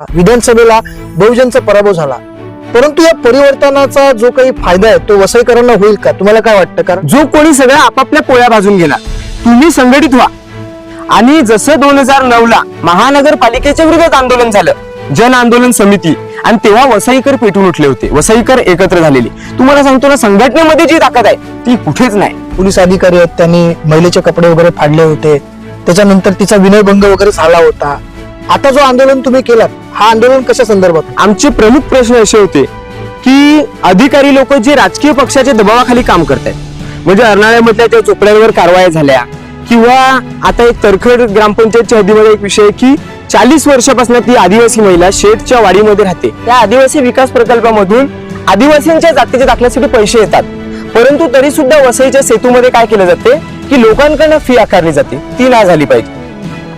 विधानसभेला बहुजनचा पराभव झाला. परंतु या परिवर्तनाचा जो काही फायदा आहे तो वसईकरांना होईल का? तुम्हाला काय वाटतं? कारण जो कोणी सगळ्या आपापल्या पोळ्या भाजून गेला तुम्ही संघटित व्हा. आणि जसं दोन हजार नऊ ला महानगरपालिकेच्या विरोधात आंदोलन झालं जन आंदोलन समिती आणि तेव्हा वसईकर पेटून उठले होते. वसईकर एकत्र झालेली. तुम्हाला सांगतो ना संघटनेमध्ये जी ताकद आहे ती कुठेच नाही. पोलीस अधिकारी आहेत त्यांनी महिलेचे कपडे वगैरे फाडले होते. त्याच्यानंतर तिचा विनयभंग वगैरे झाला होता. आता जो आंदोलन तुम्ही केलात हा आंदोलन कशा संदर्भात? आमचे प्रमुख प्रश्न असे होते की अधिकारी लोक जे राजकीय पक्षाच्या दबावाखाली काम करतायत म्हणजे अर्नाळ्यामधल्या त्या चोपड्यांवर कारवाया झाल्या किंवा आता एक तरखड ग्रामपंचायतच्या हद्दीमध्ये एक विषय की चाळीस वर्षापासून ती आदिवासी महिला शेतच्या वाडीमध्ये राहते. त्या आदिवासी विकास प्रकल्पामधून आदिवासींच्या जातीच्या दाखल्यासाठी पैसे येतात. परंतु तरी सुद्धा वसईच्या सेतूमध्ये काय केलं जाते? की लोकांकडनं फी आकारली जाते. ती नाही झाली पाहिजे.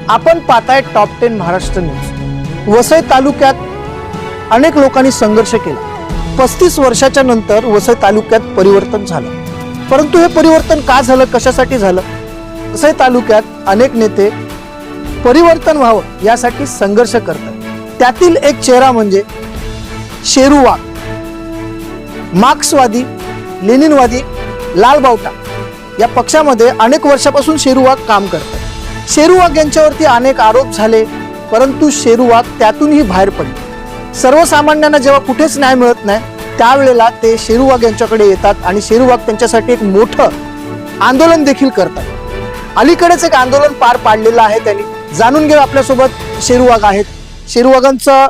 आपण पाहताय top ten Maharashtra news. Vasai तालुक्यात अनेक लोकांनी संघर्ष केला. पस्तीस वर्षाच्या नंतर वसई तालुक्यात परिवर्तन झालं. परंतु हे परिवर्तन का झालं कशासाठी झालं? वसई तालुक्यात अनेक नेते परिवर्तन व्हावं यासाठी संघर्ष करतात. त्यातील एक चेहरा म्हणजे शेरू वाघ मार्क्सवादी लेनिनवादी लाल बावटा. या पक्षामध्ये अनेक वर्षापासून शेरू वाघ काम करतात. शेरू वाघ यांच्यावरती अनेक आरोप झाले. परंतु शेरू त्यातूनही बाहेर पडले. सर्वसामान्यांना जेव्हा कुठेच न्याय मिळत नाही त्यावेळेला ते शेरू यांच्याकडे येतात आणि शेरू त्यांच्यासाठी एक मोठं आंदोलन देखील करतात. अलीकडेच एक आंदोलन पार पाडलेलं आहे त्यांनी. जाणून घेऊ आपल्यासोबत शेरू आहेत. शेरुवागांचा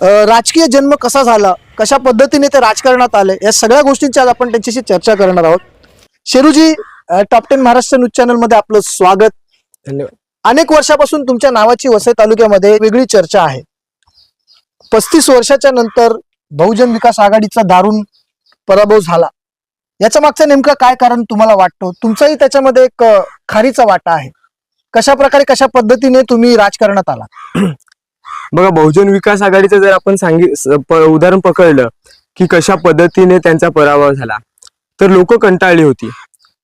राजकीय जन्म कसा झाला? कशा पद्धतीने ते राजकारणात आले? या सगळ्या गोष्टींची आज आपण त्यांच्याशी चर्चा करणार आहोत. शेरूजी टॉप टेन महाराष्ट्र न्यूज चॅनलमध्ये आपलं स्वागत. धन्यवाद. अनेक वर्षापासून तुमच्या नावाची वसई तालुक्यामध्ये वेगळी चर्चा आहे. पस्तीस वर्षाच्या नंतर बहुजन विकास आघाडीचा दारुण पराभव झाला. याच्या मागचं नेमकं काय कारण तुम्हाला वाटतो? तुमचाही त्याच्यामध्ये एक खारीचा वाटा आहे. कशा प्रकारे कशा पद्धतीने तुम्ही राजकारणात आला बघा बहुजन विकास आघाडीचं जर आपण सांगित उदाहरण पकडलं की कशा पद्धतीने त्यांचा पराभव झाला तर लोक कंटाळली होती.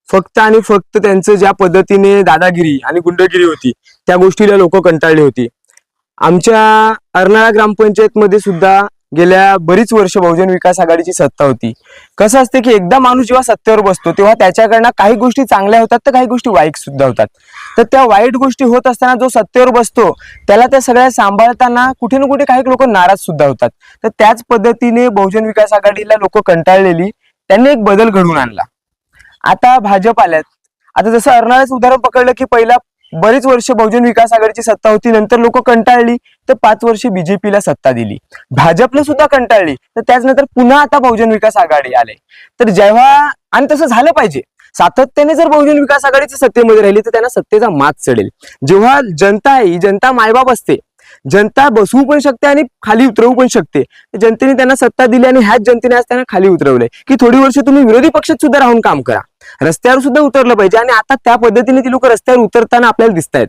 फक्त आणि फक्त त्यांचं ज्या पद्धतीने दादागिरी आणि गुंडगिरी होती त्या गोष्टीला लोक कंटाळली होती. आमच्या अर्नाळा ग्रामपंचायत मध्ये सुद्धा गेल्या बरीच वर्ष बहुजन विकास आघाडीची सत्ता होती. कसं असते की एकदा माणूस जेव्हा सत्तेवर बसतो तेव्हा त्याच्याकडनं काही गोष्टी चांगल्या होतात तर काही गोष्टी वाईट सुद्धा होतात. तर त्या वाईट गोष्टी होत असताना जो सत्तेवर बसतो त्याला त्या सगळ्या सांभाळताना कुठे ना कुठे काही लोक नाराज सुद्धा होतात. तर त्याच पद्धतीने बहुजन विकास आघाडीला लोक कंटाळलेली त्यांनी एक बदल घडवून आणला. आता भाजप आल्यात. आता जसं अर्नाळ्याच उदाहरण पकडलं की पहिला बरीच वर्ष बहुजन विकास आघाडीची सत्ता होती नंतर लोक कंटाळली तर पाच वर्ष बीजेपीला सत्ता दिली. भाजपला सुद्धा कंटाळली तर त्याचनंतर पुन्हा आता बहुजन विकास आघाडी आले. तर जेव्हा आणि तसं झालं पाहिजे. सातत्याने जर बहुजन विकास आघाडीची सत्तेमध्ये राहिली तर त्यांना सत्तेचा मात चढेल. जेव्हा जनता आहे ही जनता मायबाप असते जनता बसवू पण शकते आणि खाली उतरवू पण शकते. जनतेने त्यांना सत्ता दिली आणि ह्याच जनतेने आज त्यांना खाली उतरवलंय. की थोडी वर्ष तुम्ही विरोधी पक्षात सुद्धा राहून काम करा. रस्त्यावर सुद्धा उतरलं पाहिजे आणि आता त्या पद्धतीने ती लोक रस्त्यावर उतरताना आपल्याला दिसत आहेत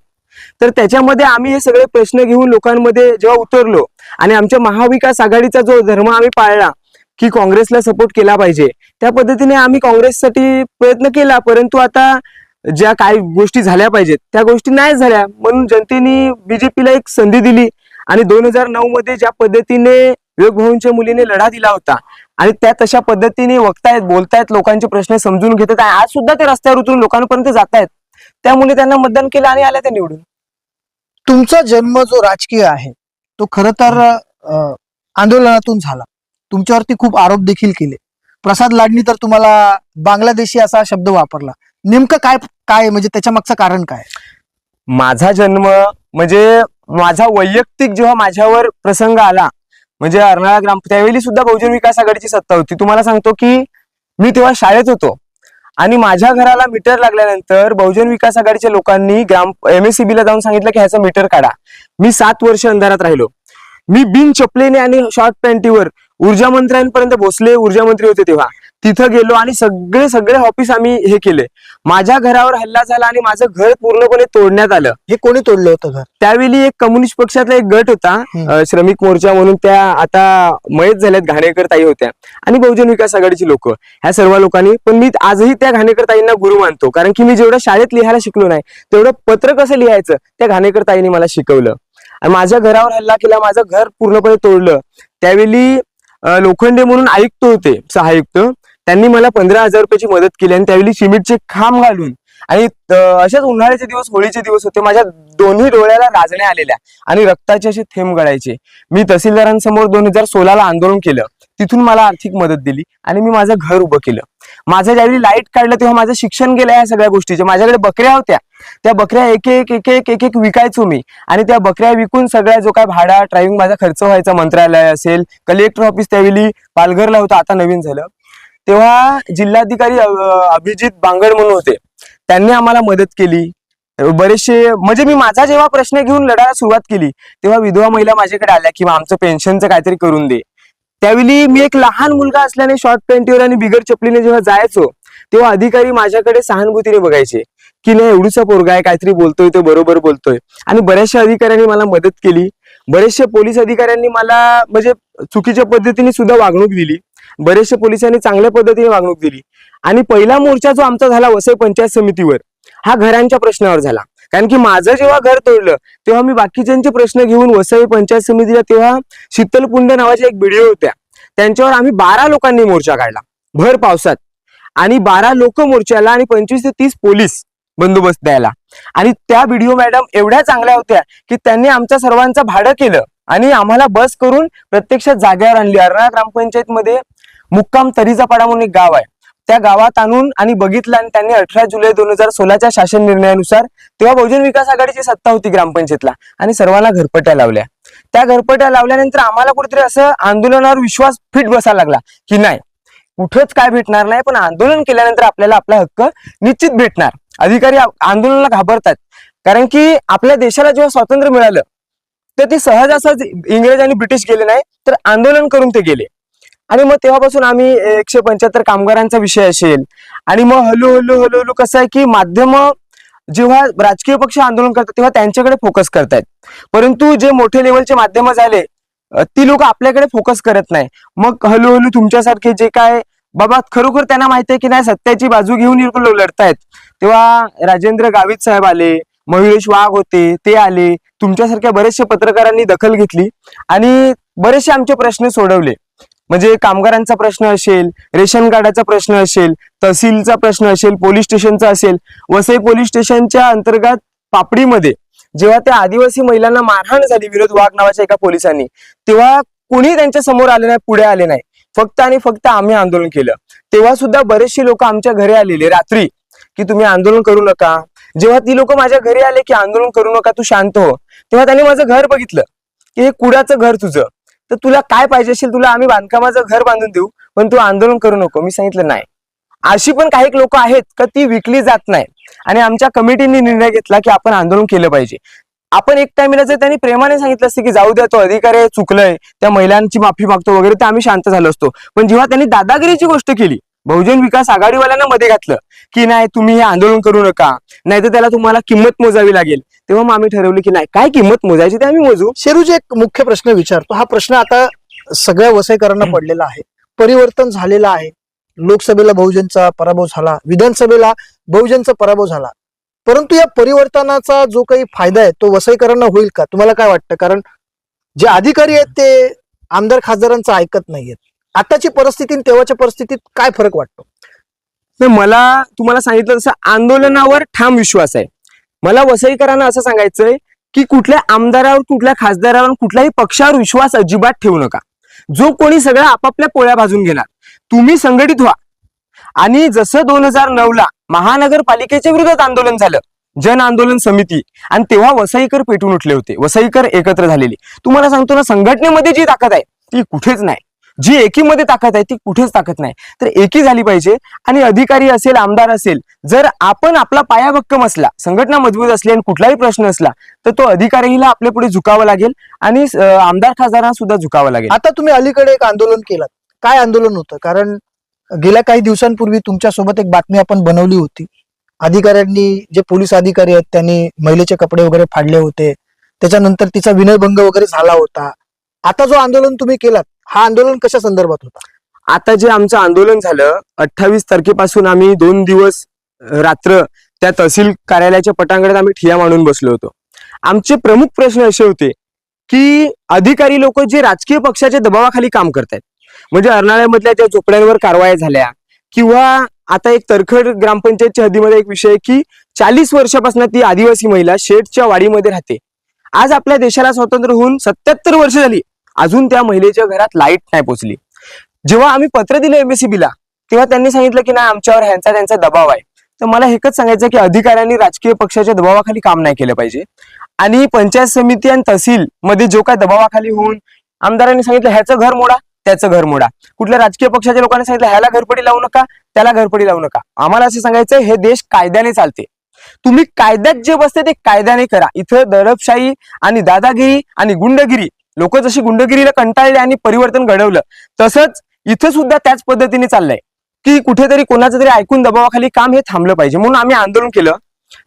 तर त्याच्यामध्ये आम्ही हे सगळे प्रश्न घेऊन लोकांमध्ये जेव्हा उतरलो आणि आमच्या महाविकास आघाडीचा जो धर्म आम्ही पाळला की काँग्रेसला सपोर्ट केला पाहिजे त्या पद्धतीने आम्ही काँग्रेससाठी प्रयत्न केला. परंतु आता ज्या काही गोष्टी झाल्या पाहिजेत त्या गोष्टी नाही झाल्या. म्हणून जनतेने बीजेपीला एक संधी दिली आणि दोन हजार नऊ मध्ये ज्या पद्धतीने विवेक भाऊंच्या मुलीने लढा दिला होता आणि त्या तशा पद्धतीने वक्तायत बोलतायत लोकांचे प्रश्न समजून घेत आहेत आज सुद्धा ते रस्त्यावर उतरून लोकांपर्यंत जात आहेत त्यामुळे त्यांना मतदान केलं आणि आल्या त्या निवडून. तुमचा जन्म जो राजकीय आहे तो खर तर आंदोलनातून झाला. तुमच्यावरती खूप आरोप देखील केले. प्रसाद लाडणी तर तुम्हाला बांगलादेशी असा शब्द वापरला. नेमकं काय काय म्हणजे त्याच्या मागचं कारण काय? माझा जन्म म्हणजे माझा वैयक्तिक जेव्हा माझ्यावर प्रसंग आला म्हणजे अर्नाळा ग्राम त्यावेळी सुद्धा बहुजन विकास आघाडीची सत्ता होती. तुम्हाला सांगतो की मी तेव्हा शाळेत होतो आणि माझ्या घराला मीटर लागल्यानंतर बहुजन विकास आघाडीच्या लोकांनी ग्राम एमएससीबी ला जाऊन सांगितलं की ह्याचं मीटर काढा. मी सात वर्ष अंधारात राहिलो. मी बिन चपलेने आणि शॉर्ट पॅन्टीवर ऊर्जा मंत्र्यांपर्यंत भोसले ऊर्जा मंत्री होते तेव्हा. तिथं गेलो आणि सगळे सगळे ऑफिस आम्ही हे केले. माझ्या घरावर हल्ला झाला आणि माझं घर पूर्णपणे तोडण्यात आलं. हे कोणी तोडलं होतं घर? त्यावेळी एक कम्युनिस्ट पक्षातला एक गट होता. अ, श्रमिक मोर्चा म्हणून त्या आता मयत झाल्यात घाणेकर ताई होत्या. आणि बहुजन विकास आघाडीची लोक. ह्या सर्व लोकांनी पण मी आजही त्या घाणेकर ताईंना गुरु मानतो. कारण की मी जेवढं शाळेत लिहायला शिकलो नाही तेवढं पत्र कसं लिहायचं त्या घाणेकर ताईंनी मला शिकवलं. आणि माझ्या घरावर हल्ला केला माझं घर पूर्णपणे तोडलं. त्यावेळी लोखंडे म्हणून आयुक्त होते सहायुक्त. त्यांनी मला पंधरा हजार रुपयाची मदत केली आणि त्यावेळी सिमेंटचे खांब घालून आणि अशाच उन्हाळ्याचे दिवस होळीचे दिवस होते माझ्या दोन्ही डोळ्याला राजण्या आलेल्या आणि रक्ताचे असे थेंब गळायचे. मी तहसीलदारांसमोर दोन हजार सोळाला आंदोलन केलं. तिथून मला आर्थिक मदत दिली आणि मी माझं घर उभं केलं. माझं ज्यावेळी लाइट काढलं तेव्हा माझं शिक्षण गेलं या सगळ्या गोष्टीचे. माझ्याकडे बकऱ्या होत्या. त्या बकऱ्या एक एक एक एक एक एक विकायचो मी आणि त्या बकऱ्या विकून सगळ्या जो काय भाडा ड्रायव्हिंग माझा खर्च व्हायचा मंत्रालय असेल कलेक्टर ऑफिस त्यावेळी पालघरला होतं आता नवीन झालं. तेव्हा जिल्हाधिकारी अभिजित बांगड म्हणून होते. त्यांनी आम्हाला मदत केली. बरेचसे म्हणजे मी माझा जेव्हा प्रश्न घेऊन लढायला सुरुवात केली तेव्हा विधवा महिला माझ्याकडे आल्या की आमचं पेन्शनचं काहीतरी करून दे. त्यावेळी मी एक लहान मुलगा असल्याने शॉर्ट पॅन्टीवर आणि बिगर चपलीने जेव्हा जायचो तेव्हा अधिकारी माझ्याकडे सहानुभूतीने बघायचे. की नाही एवढीचा पोरगा आहे काहीतरी बोलतोय तो बरोबर बोलतोय. आणि बऱ्याचशा अधिकाऱ्यांनी मला मदत केली. बरेचशे पोलीस अधिकाऱ्यांनी मला म्हणजे चुकीच्या पद्धतीने सुद्धा वागणूक दिली. बरेचशे पोलिसांनी चांगल्या पद्धतीने वागणूक दिली. आणि पहिला मोर्चा जो आमचा झाला वसई पंचायत समितीवर हा घरांच्या प्रश्नावर झाला. कारण की माझं जेव्हा घर तोडलं तेव्हा मी बाकीच्यांचे प्रश्न घेऊन वसई पंचायत समितीला तेव्हा शीतलपुंड नावाच्या एक व्हिडिओ होत्या. त्यांच्यावर आम्ही बारा लोकांनी मोर्चा काढला. भर पावसात. आणि बारा लोक मोर्चाला आणि पंचवीस ते तीस पोलीस बंदोबस्त द्यायला. आणि त्या व्हिडिओ मॅडम एवढ्या चांगल्या होत्या की त्यांनी आमच्या सर्वांचं भाडं केलं आणि आम्हाला बस करून प्रत्यक्ष जागेवर आणली. अर्णा ग्रामपंचायत मध्ये मुक्काम तरीजापाडा म्हणून एक गाव आहे. त्या गावात आणून आणि बघितलं आणि त्यांनी अठरा जुलै दोन हजार सोळाच्या शासन निर्णयानुसार तेव्हा बहुजन विकास आघाडीची सत्ता होती ग्रामपंचायतला आणि सर्वांना घरपट्या लावल्या. त्या घरपट्या लावल्यानंतर आम्हाला कुठेतरी असं आंदोलनावर विश्वास फिट बसायला लागला की नाही कुठंच काय भेटणार नाही पण आंदोलन केल्यानंतर आपल्याला आपला हक्क निश्चित भेटणार. अधिकारी आंदोलनाला घाबरतात. कारण की आपल्या देशाला जेव्हा स्वातंत्र्य मिळालं तर ते सहज असंच इंग्रज आणि ब्रिटिश गेले नाही तर आंदोलन करून ते गेले. आणि मग तेव्हापासून आम्ही एकशे पंच्याहत्तर कामगारांचा विषय असेल आणि मग हळूहळू हळूहळू कसं आहे की माध्यम जेव्हा राजकीय पक्ष आंदोलन करतात तेव्हा त्यांच्याकडे फोकस करतायत. परंतु जे मोठे लेवलचे माध्यम झाले ती लोक आपल्याकडे फोकस करत नाही. मग हळूहळू तुमच्यासारखे जे काय बाबा खरोखर त्यांना माहिती आहे की नाही सत्याची बाजू घेऊन लढतायत. तेव्हा राजेंद्र गावित साहेब आले मयुरेश वाघ होते ते आले. तुमच्यासारख्या बरेचशे पत्रकारांनी दखल घेतली आणि बरेचसे आमचे प्रश्न सोडवले. म्हणजे कामगारांचा प्रश्न असेल रेशन कार्डाचा प्रश्न असेल तहसीलचा प्रश्न असेल पोलीस स्टेशनचा असेल वसई पोलीस स्टेशनच्या अंतर्गत पापडीमध्ये जेव्हा त्या आदिवासी महिलांना मारहाण झाली विरोध वाघ नावाच्या एका पोलिसांनी तेव्हा कुणी त्यांच्यासमोर आले नाही पुढे आले नाही. फक्त आणि फक्त आम्ही आंदोलन केलं. तेव्हा सुद्धा बरेचसे लोक आमच्या घरी आलेले. रात्री की तुम्ही आंदोलन करू नका. जेव्हा ती लोक माझ्या घरी आले की आंदोलन करू नका तू शांत हो. तेव्हा त्यांनी माझं घर बघितलं की हे कुडाचं घर तुझं. तर तुला काय पाहिजे असेल तुला आम्ही बांधकामाचं घर बांधून देऊ पण तू आंदोलन करू नको. मी सांगितलं नाही. अशी पण काही लोक आहेत का ती विकली जात नाही आणि आमच्या कमिटीने निर्णय घेतला की आपण आंदोलन केलं पाहिजे. आपण एक टाइमला जर त्यांनी प्रेमाने सांगितलं असतं की जाऊ द्या तो अधिकारी आहे, चुकलंय त्या महिलांची माफी मागतो वगैरे तर आम्ही शांत झालो असतो. पण जेव्हा त्यांनी दादागिरीची गोष्ट केली बहुजन विकास आघाडीवाल्यांना मध्ये घातलं. की नाही तुम्ही हे आंदोलन करू नका. नाही तर त्याला तुम्हाला किंमत मोजावी लागेल. तेव्हा मग आम्ही ठरवलं की नाही काय किंमत मोजायची ते आम्ही मोजू. शेरूज एक मुख्य प्रश्न विचारतो. हा प्रश्न आता सगळ्या वसईकरांना पडलेला आहे. परिवर्तन झालेलं आहे. लोकसभेला बहुजनचा पराभव झाला. विधानसभेला बहुजनचा पराभव झाला. परंतु या परिवर्तनाचा जो काही फायदा आहे तो वसईकरांना होईल का? तुम्हाला काय वाटतं? कारण जे अधिकारी आहेत ते आमदार खासदारांचं ऐकत नाहीयेत. आताची परिस्थिती आणि तेव्हाच्या परिस्थितीत काय फरक वाटतो? तर मला तुम्हाला सांगितलं तसं आंदोलनावर ठाम विश्वास आहे. मला वसईकरांना असं सांगायचंय की कुठल्या आमदारावर कुठल्या खासदारावर कुठल्याही पक्षावर विश्वास अजिबात ठेवू नका. जो कोणी सगळ्या आपापल्या पोळ्या भाजून घेणार तुम्ही संघटित व्हा. आणि जसं दोन हजार नऊ ला महानगरपालिकेच्या विरोधात आंदोलन झालं जन आंदोलन समिती आणि तेव्हा वसईकर पेटून उठले होते वसईकर एकत्र झालेली. तुम्हाला सांगतो ना संघटनेमध्ये जी ताकद आहे ती कुठेच नाही. जी एकीमध्ये ताकद आहे ती कुठेच ताकद नाही. तर एकी झाली पाहिजे आणि अधिकारी असेल आमदार असेल जर आपण आपला पाया भक्कम असला संघटना मजबूत असली आणि कुठलाही प्रश्न असला तर तो अधिकारीला आपल्या पुढे झुकावं लागेल आणि आमदार खासदारांना सुद्धा झुकावं लागेल. आता तुम्ही अलीकडे एक आंदोलन केलं. काय आंदोलन होतं? कारण गेल्या काही दिवसांपूर्वी तुमच्यासोबत एक बातमी आपण बनवली होती. अधिकाऱ्यांनी जे पोलीस अधिकारी आहेत त्यांनी महिलेचे कपडे वगैरे फाडले होते. त्याच्यानंतर तिचा विनयभंग वगैरे झाला होता. आता जो आंदोलन तुम्ही केलात हा आंदोलन कशा संदर्भात होता? आता जे आमचं आंदोलन झालं अठ्ठावीस तारखेपासून आम्ही दोन दिवस रात्र त्या तहसील कार्यालयाच्या पटांगणात आम्ही ठिया मांडून बसलो होतो. आमचे प्रमुख प्रश्न असे होते की अधिकारी लोक जे राजकीय पक्षाच्या दबावाखाली काम करतायत म्हणजे अर्नाळ्यामधल्या ज्या झोपड्यांवर कारवाया झाल्या किंवा आता एक तरखड ग्रामपंचायतच्या हद्दीमध्ये एक विषय की चाळीस वर्षापासून ती आदिवासी महिला शेठच्या वाडीमध्ये राहते. आज आपल्या देशाला स्वातंत्र्य होऊन सत्याहत्तर वर्ष झाली. अजून त्या महिलेच्या घरात लाइट नाही पोचली. जेव्हा आम्ही पत्र दिलं एमएससीबी ला तेव्हा त्यांनी सांगितलं की नाही आमच्यावर ह्यांचा त्यांचा दबाव आहे. तर मला एकच सांगायचं की अधिकाऱ्यांनी राजकीय पक्षाच्या दबावाखाली काम नाही केलं पाहिजे. आणि पंचायत समिती आणि तहसील मध्ये जो काय दबावाखाली होऊन आमदारांनी सांगितलं ह्याचं घर मोडा त्याचं घर मोडा. कुठल्या राजकीय पक्षाच्या लोकांनी सांगितलं ह्याला घरपडी लावू नका त्याला घरपडी लावू नका. आम्हाला असं सांगायचं हे देश कायद्याने चालते. तुम्ही कायद्यात जे बसते ते कायद्याने करा. इथं दडपशाही आणि दादागिरी आणि गुंडगिरी लोक जशी गुंडगिरीला कंटाळले आणि परिवर्तन घडवलं तसंच इथं सुद्धा त्याच पद्धतीने चाललंय. की कुठेतरी कोणाचं तरी ऐकून दबावाखाली काम हे थांबलं पाहिजे. म्हणून आम्ही आंदोलन केलं.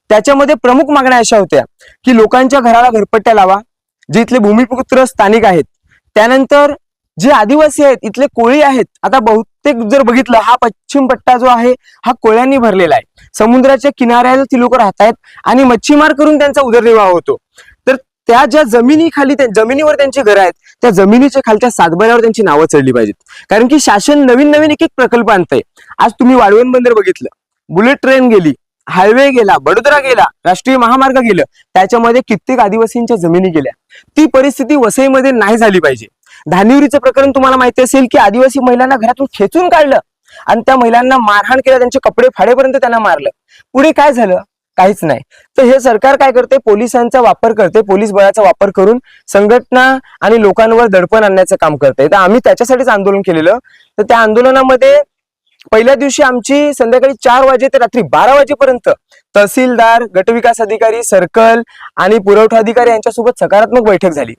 त्याच्यामध्ये प्रमुख मागण्या अशा होत्या की लोकांच्या घराला घरपट्ट्या लावा जे इथले भूमिपुत्र स्थानिक आहेत. त्यानंतर जे आदिवासी आहेत इथले कोळी आहेत आता बहुतेक जर बघितलं हा पश्चिम पट्टा जो आहे हा कोळ्यांनी भरलेला आहे. समुद्राच्या किनाऱ्याला ती लोक राहत आहेत आणि मच्छीमार करून त्यांचा उदरनिर्वाह होतो. त्या ज्या जमिनीखाली त्या जमिनीवर त्यांची घरं आहेत त्या जमिनीच्या खालच्या सातबाऱ्यावर त्यांची नावं चढली पाहिजेत. कारण की शासन नवीन नवीन एक एक प्रकल्प आणतंय. आज तुम्ही वाळवण बंदर बघितलं. बुलेट ट्रेन गेली हायवे गेला बडोदरा गेला राष्ट्रीय महामार्ग गेलं. त्याच्यामध्ये कित्येक आदिवासींच्या जमिनी गेल्या. ती परिस्थिती वसईमध्ये नाही झाली पाहिजे. धानिवरीचं प्रकरण तुम्हाला माहिती असेल की आदिवासी महिलांना घरातून खेचून काढलं. आणि त्या महिलांना मारहाण केलं त्यांचे कपडे फाडेपर्यंत त्यांना मारलं. पुढे काय झालं? काहीच नाही. तर हे सरकार काय करते? पोलिसांचा वापर करते. पोलीस बळाचा वापर करून संघटना आणि लोकांवर दडपण आणण्याचं काम करते. तर आम्ही त्याच्यासाठीच आंदोलन केलेलं. तर त्या आंदोलनामध्ये पहिल्या दिवशी आमची संध्याकाळी चार वाजे ते रात्री बारा वाजेपर्यंत तहसीलदार गटविकास अधिकारी सर्कल आणि पुरवठा अधिकारी यांच्यासोबत सकारात्मक बैठक झाली.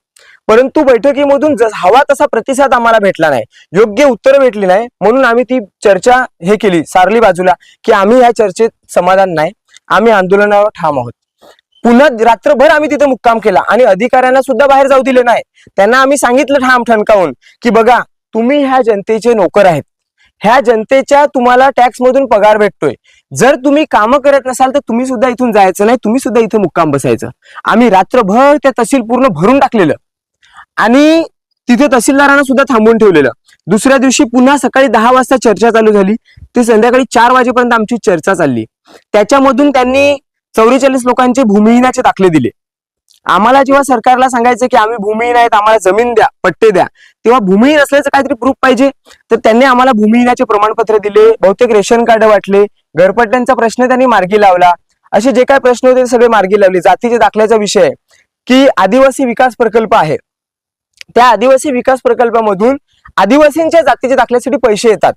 परंतु बैठकीमधून जस- हवा तसा प्रतिसाद आम्हाला भेटला नाही. योग्य उत्तर भेटली नाही. म्हणून आम्ही ती चर्चा हे केली सारली बाजूला की आम्ही या चर्चेत समाधान नाही. आम्ही आंदोलनावर ठाम आहोत. पुन्हा रात्रभर आम्ही तिथे मुक्काम केला. आणि अधिकाऱ्यांना सुद्धा बाहेर जाऊ दिले नाही. त्यांना आम्ही सांगितलं ठाम ठणकावून की बघा तुम्ही ह्या जनतेचे नोकर आहेत. ह्या जनतेच्या तुम्हाला टॅक्स मधून पगार भेटतोय. जर तुम्ही कामं करत नसाल तर तुम्ही सुद्धा इथून जायचं नाही. तुम्ही सुद्धा इथे मुक्काम बसायचं. आम्ही रात्रभर त्या तहसील पूर्ण भरून टाकलेलं. आणि तिथे तहसीलदारांना सुद्धा थांबवून ठेवलेलं. दुसऱ्या दिवशी पुन्हा सकाळी दहा वाजता चर्चा चालू झाली. ती संध्याकाळी चार वाजेपर्यंत आमची चर्चा चालली. त्याच्यामधून त्यांनी चौवेचाळीस लोकांचे भूमिहीनाचे दाखले दिले. आम्हाला जेव्हा सरकारला सांगायचं की आम्ही भूमिहीन आहेत आम्हाला जमीन द्या पट्टे द्या तेव्हा भूमिहीन असल्याचं काहीतरी प्रूफ पाहिजे. तर त्यांनी आम्हाला भूमिहीनाचे प्रमाणपत्र दिले बहुतेक रेशन कार्ड वाटले घरपट्ट्यांचा प्रश्न त्यांनी मार्गी लावला. असे जे काही प्रश्न होते सगळे मार्गी लावले. जातीच्या दाखल्याचा विषय आहे. की आदिवासी विकास प्रकल्प आहे. त्या आदिवासी विकास प्रकल्पामधून आदिवासींच्या जातीच्या दाखल्यासाठी पैसे येतात.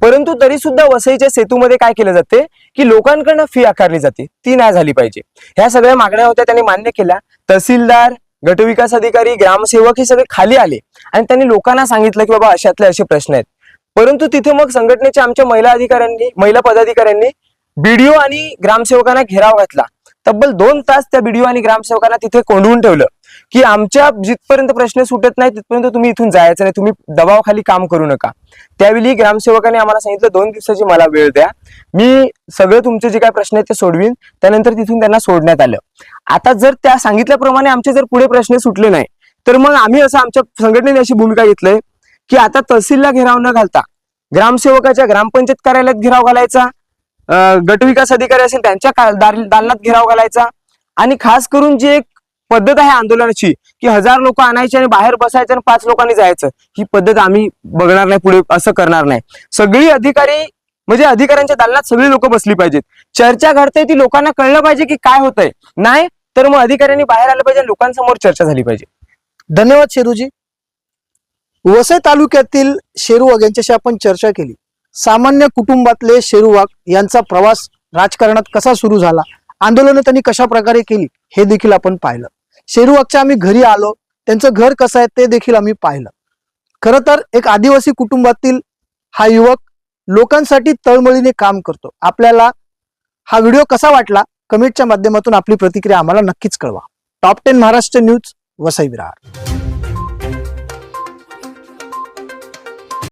परंतु तरी सुद्धा वसईच्या सेतूमध्ये काय केलं जाते? की लोकांकडनं फी आकारली जाते. ती नाही झाली पाहिजे. ह्या सगळ्या मागण्या होत्या त्यांनी मान्य केल्या. तहसीलदार गटविकास अधिकारी ग्रामसेवक हे सगळे खाली आले. आणि त्यांनी लोकांना सांगितलं की बाबा अशातले असे प्रश्न आहेत. परंतु तिथे मग संघटनेच्या आमच्या महिला अधिकाऱ्यांनी महिला पदाधिकाऱ्यांनी बीडीओ आणि ग्रामसेवकांना घेराव घातला. तब्बल दोन तास त्या बीडीओ आणि ग्रामसेवकांना तिथे कोंडवून ठेवलं. की आमच्या जिथपर्यंत प्रश्न सुटत नाही तिथपर्यंत तुम्ही इथून जायचं नाही. तुम्ही दबावाखाली काम करू नका. त्यावेळी ग्रामसेवकाने आम्हाला सांगितलं दोन दिवसाची मला वेळ द्या. मी सगळं तुमचे जे काय प्रश्न आहेत ते सोडवीन. त्यानंतर तिथून त्यांना सोडण्यात आलं. आता जर त्या सांगितल्याप्रमाणे आमचे जर पुढे प्रश्न सुटले नाही तर मग आम्ही असं आमच्या संघटनेने अशी भूमिका घेतलंय की आता तहसीलला घेराव न घालता ग्रामसेवकाच्या ग्रामपंचायत कार्यालयात घेराव घालायचा गटविकास अधिकारी असेल त्यांच्या का- दालनात घेराव घालायचा. आणि खास करून जे एक पद्धत आहे आंदोलनाची की हजार लोक आणायचे आणि बाहेर बसायचं आणि पाच लोकांनी जायचं. ही पद्धत आम्ही बघणार नाही पुढे असं करणार नाही. सगळी अधिकारी म्हणजे अधिकाऱ्यांच्या दालनात सगळी लोक बसली पाहिजेत. चर्चा घडते ती लोकांना कळलं पाहिजे की काय होतंय. नाही तर मग अधिकाऱ्यांनी बाहेर आलं पाहिजे लोकांसमोर चर्चा झाली पाहिजे. धन्यवाद शेरूजी. वसई तालुक्यातील शेरू वाघ यांच्याशी आपण चर्चा केली. सामान्य कुटुंबातले शेरू वाघ यांचा प्रवास राजकारणात कसा सुरू झाला? आंदोलनं त्यांनी कशा प्रकारे केली? हे देखील आपण पाहिलं. शेरूवागच्या आम्ही घरी आलो. त्यांचं घर कसं आहे ते देखील आम्ही पाहिलं. खरं तर एक आदिवासी कुटुंबातील हा युवक लोकांसाठी तळमळीने काम करतो. आपल्याला हा व्हिडिओ कसा वाटला? कमेंटच्या माध्यमातून आपली प्रतिक्रिया आम्हाला नक्कीच कळवा. Top ten Maharashtra news Vasai Virar.